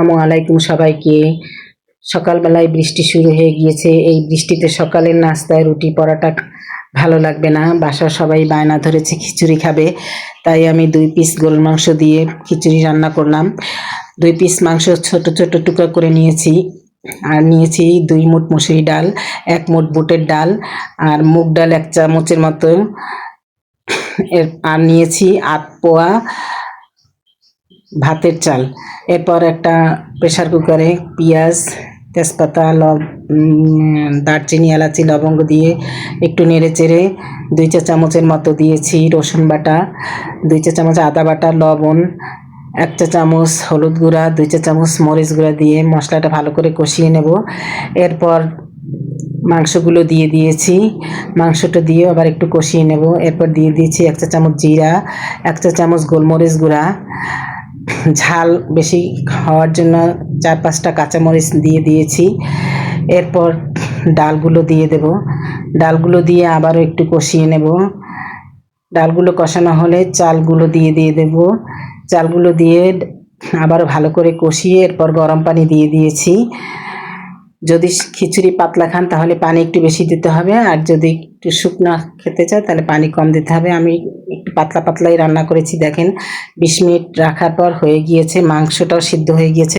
আসসালামু আলাইকুম সবাইকে। সকালবেলায় বৃষ্টি শুরু হয়ে গিয়েছে। এই বৃষ্টিতে সকালের নাস্তায় রুটি পরাটা ভালো লাগবে না। বাসার সবাই বায়না ধরেছে, খিচুড়ি খাবে। তাই আমি দুই পিস গোল মাংস দিয়ে খিচুড়ি রান্না করলাম। দুই পিস মাংস ছোট ছোট টুকরো করে নিয়েছি। আর নিয়েছি দুই মুঠ মুসুরি ডাল, এক মুঠ বুটের ডাল আর মুগ ডাল এক চামচের মতো। আর নিয়েছি আট পোয়া ভাতের চাল। এরপর একটা প্রেসার কুকারে পেঁয়াজ, তেজপাতা, লব দারচিনি, এলাচি, লবঙ্গ দিয়ে একটু নেড়ে চেড়ে দুই চা চামচের মতো দিয়েছি রসুন বাটা, দুই চা চামচ আদা বাটা, লবণ, এক চা চামচ হলুদ গুঁড়া, দুই চা চামচ মরিচ গুঁড়া দিয়ে মশলাটা ভালো করে কষিয়ে নেব। এরপর মাংসগুলো দিয়ে দিয়েছি, মাংসটা দিয়ে আবার একটু কষিয়ে নেব। এরপর দিয়ে দিয়েছি এক চা চামচ জিরা, এক চা চামচ গোলমরিচ গুঁড়া ঝাল বেশি খাওয়ার জন্য চার পাঁচটা কাঁচামরিচ দিয়ে দিয়েছি। এরপর ডালগুলো দিয়ে দেব। ডালগুলো দিয়ে আবারও একটু কষিয়ে নেব। ডালগুলো কষানো হলে চালগুলো দিয়ে দিয়ে দেব। চালগুলো দিয়ে আবার ভালো করে কষিয়ে এরপর গরম পানি দিয়ে দিয়েছি। যদি খিচুড়ি পাতলা খান তাহলে পানি একটু বেশি দিতে হবে। আর যদি একটু শুকনো খেতে চায় তাহলে পানি কম দিতে হবে। আমি একটু পাতলা পাতলাই রান্না করেছি, দেখেন। বিশ মিনিট রাখার পর হয়ে গিয়েছে, মাংসটাও সিদ্ধ হয়ে গিয়েছে।